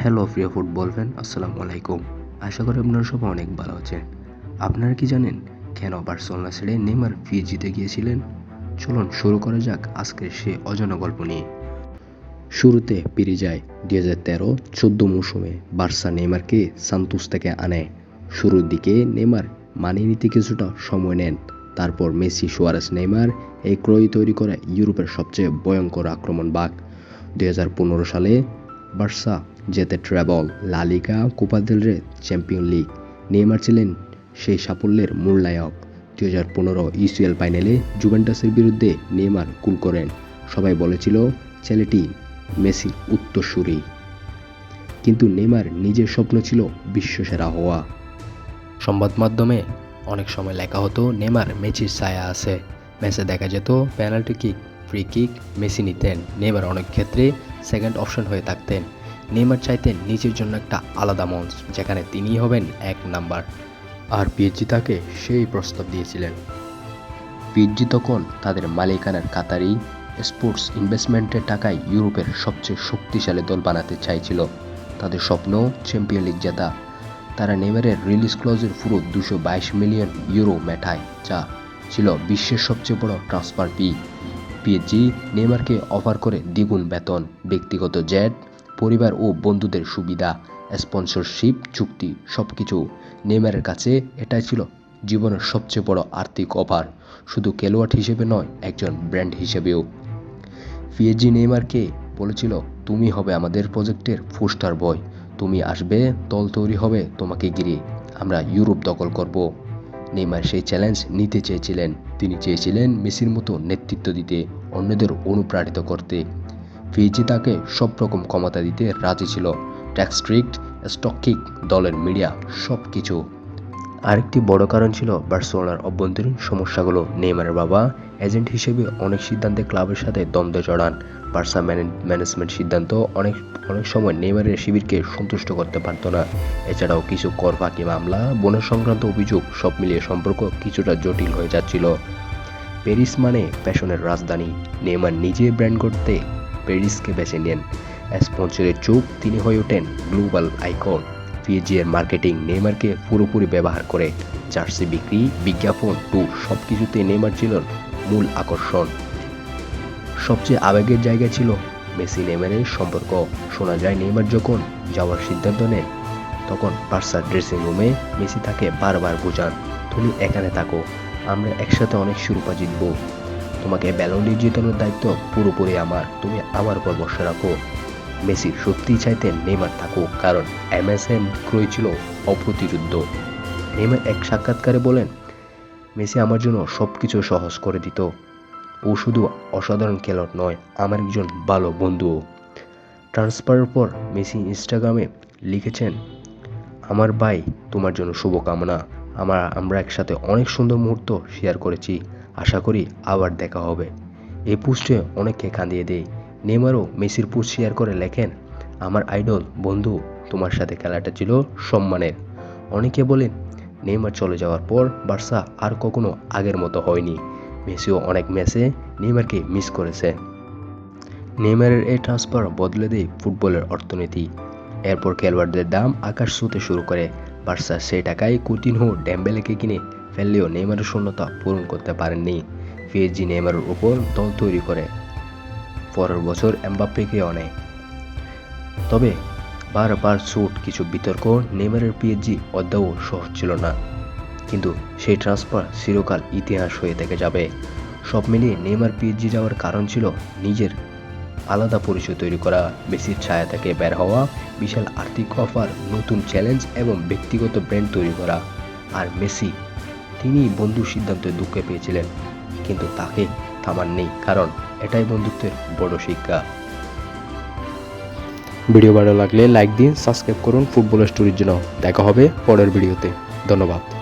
Hello প্রিয় football fan আসসালামু আলাইকুম। আশা করি আপনারা সবাই অনেক ভালো আছেন। আপনারা কি জানেন, কেন বার্সেলোনা ছেড়ে নেইমার পিএইচজিতে গিয়েছিলেন? চলুন শুরু করা যাক আজকের সে অজানা গল্প নিয়ে। শুরুতে পেরে যায় দুই হাজার তেরো চোদ্দ মৌসুমে বার্সা নেইমারকে সান্তুস থেকে আনে। শুরুর দিকে নেইমার মানিয়ে নিতে কিছুটা সময় নেন। তারপর মেসি সুয়ারেস নেইমার এই ক্রয় তৈরি করে ইউরোপের সবচেয়ে ভয়ঙ্কর আক্রমণ বাঘ। দুই হাজার পনেরো সালে বার্সা জেতে treble La Liga Copa Rey, champion league. Neymar ছিলেন সেই সাফল্যের মূল নায়ক। দুই হাজার পনেরো ইউসিএল ফাইনালে জুভেন্টাসের বিরুদ্ধে নেইমার কুল করেন। সবাই বলেছিল, ছেলেটি মেসির উত্তরসূরি। কিন্তু নেইমার নিজের স্বপ্ন ছিল বিশ্বসেরা হওয়া। সংবাদ মাধ্যমে অনেক সময় লেখা হতো, নেমার মেসির ছায়া আছে। ম্যাচে দেখা যেত, penalty kick, free kick, Messi নিতেন। নেমার অনেক ক্ষেত্রে সেকেন্ড অপশন হয়ে থাকতেন। নেমার চাইতেন নিজের জন্য একটা আলাদা মঞ্চ, যেখানে তিনিই হবেন এক নাম্বার। আর পিএইচজি তাকে সেই প্রস্তাব দিয়েছিলেন। পিএইচজি তখন তাদের মালিকানার কাতারি স্পোর্টস ইনভেস্টমেন্টের টাকায় ইউরোপের সবচেয়ে শক্তিশালী দল বানাতে চাইছিল। তাদের স্বপ্ন চ্যাম্পিয়ন লিগ জেতা তারা নেইমারের রিলিজ ক্লজের পুরো দুশো বাইশ মিলিয়ন ইউরো মেঠায়, যা ছিল বিশ্বের সবচেয়ে বড় ট্রান্সফার পি পিএইচজি নেইমারকে অফার করে দ্বিগুণ বেতন, ব্যক্তিগত জেট, পরিবার ও বন্ধুদের সুবিধা, স্পন্সরশিপ, চুক্তি সব কিছু নেইমারের কাছে এটাই ছিল জীবনের সবচেয়ে বড় আর্থিক অফার, শুধু খেলোয়াড় হিসেবে নয়, একজন ব্র্যান্ড হিসেবেও। পিএইচজি নেইমারকে বলেছিল, তুমি হবে আমাদের প্রজেক্টের পোস্টার বয়। তুমি আসবে, দল তৈরি হবে, তোমাকে ঘিরে আমরা ইউরোপ দখল করব। নেইমার সেই চ্যালেঞ্জ নিতে চেয়েছিলেন। তিনি চেয়েছিলেন মেসির মতো নেতৃত্ব দিতে, অন্যদের অনুপ্রাণিত করতে। ফিজি তাকে সব রকম ক্ষমতা দিতে রাজি ছিল। ট্যাক্স স্ট্রিক্ট স্টক কিক দলের মিডিয়া সব কিছু আরেকটি বড় কারণ ছিল বার্সেলোনার অভ্যন্তরীণ সমস্যাগুলো। নেইমারের বাবা, এজেন্ট হিসেবে অনেক সিদ্ধান্তে ক্লাবের সাথে দ্বন্দ্ব জড়ান। বার্সা ম্যানেজমেন্ট সিদ্ধান্ত অনেক অনেক সময় নেইমারের শিবিরকে সন্তুষ্ট করতে পারত না। এছাড়াও কিছু কর ফাঁকি মামলা বনের সংক্রান্ত অভিযোগ, সব মিলিয়ে সম্পর্ক কিছুটা জটিল হয়ে যাচ্ছিল। প্যারিস মানে ফ্যাশনের রাজধানী। নেইমার নিজে ব্র্যান্ড করতে প্যারিসকে বেছে নেন। স্পন্সরের চোখ, তিনি হয়ে ওঠেন গ্লোবাল আইকন। পিএজি এর মার্কেটিং নেইমারকে পুরোপুরি ব্যবহার করে। জার্সি বিক্রি, বিজ্ঞাপন টু সব কিছুতে নেইমার ছিল মূল আকর্ষণ। সবচেয়ে আবেগের জায়গা ছিল মেসি নেইমারের সম্পর্ক। শোনা যায় নেইমার যখন যাওয়ার সিদ্ধান্ত নেন তখন বার্সার ড্রেসিং রুমে মেসি তাকে বারবার বোঝান, তুমি এখানে থাকো, আমরা একসাথে অনেক শিরোপা জিতবো। তোমাকে ব্যালন্ডি জেতানোর দায়িত্ব পুরোপুরি আমার, তুমি আমার উপর বসে রাখো। মেসি সত্যিই চাইতেন নেইমার থাকুক, কারণ এমএসএন ক্রয় ছিল অপ্রতিরুদ্ধ নেইমার এক সাক্ষাৎকারে বলেন, মেসি আমার জন্য সব কিছু সহজ করে দিত। ও শুধু অসাধারণ খেলোয়াড় নয়, আমার একজন ভালো বন্ধুও। ট্রান্সফারের পর মেসি ইনস্টাগ্রামে লিখেছেন, আমার ভাই তোমার জন্য শুভকামনা। আমার, আমরা একসাথে অনেক সুন্দর মুহূর্ত শেয়ার করেছি। আশা করি আবার দেখা হবে। এই পোস্টে অনেককে কাঁদিয়ে দেয় নেইমারও মেসির পোস্ট শেয়ার করে লেখেন, আমার আইডল বন্ধু, তোমার সাথে খেলাটা ছিল সম্মানের। অনেকে বলেন, নেইমার চলে যাওয়ার পর বার্সা আর কখনো আগের মতো হয়নি। মেসিও অনেক ম্যাচে নেইমারকে মিস করেছে। নেইমারের এই ট্রান্সফার বদলে দেয় ফুটবলের অর্থনীতি। এরপর খেলোয়াড়দের দাম আকাশ ছুঁতে শুরু করে। বার্সা সেই টাকায় কুতিনহো ড্যাম্বেলেকে কিনে ফেললেও নেইমারের শূন্যতা পূরণ করতে পারেননি। পিএসজি নেইমারের উপর দল তৈরি করে। পরের বছর এমবাপ্পেকে অনেক তবে বারবার ছুট কিছু বিতর্ক, নেইমারের পিএসজি অদ্যাও সহজ ছিল না। কিন্তু সেই ট্রান্সফার চিরকাল ইতিহাস হয়ে থেকে যাবে। সব মিলিয়ে নেইমার পিএসজি যাওয়ার কারণ ছিল নিজের আলাদা পরিচয় তৈরি করা, মেসির ছায়া থেকে বের হওয়া, বিশাল আর্থিক অফার, নতুন চ্যালেঞ্জ এবং ব্যক্তিগত ব্র্যান্ড তৈরি করা। আর মেসি তিনি বন্ধুর সিদ্ধান্তে দুঃখে পেয়েছিলেন, কিন্তু তাকে থামার নেই কারণ এটাই বন্ধুত্বের বড় শিক্ষা। ভিডিও ভালো লাগলে লাইক দিন, সাবস্ক্রাইব করুন ফুটবল স্টোরির জন্য। দেখা হবে পরের ভিডিওতে। ধন্যবাদ।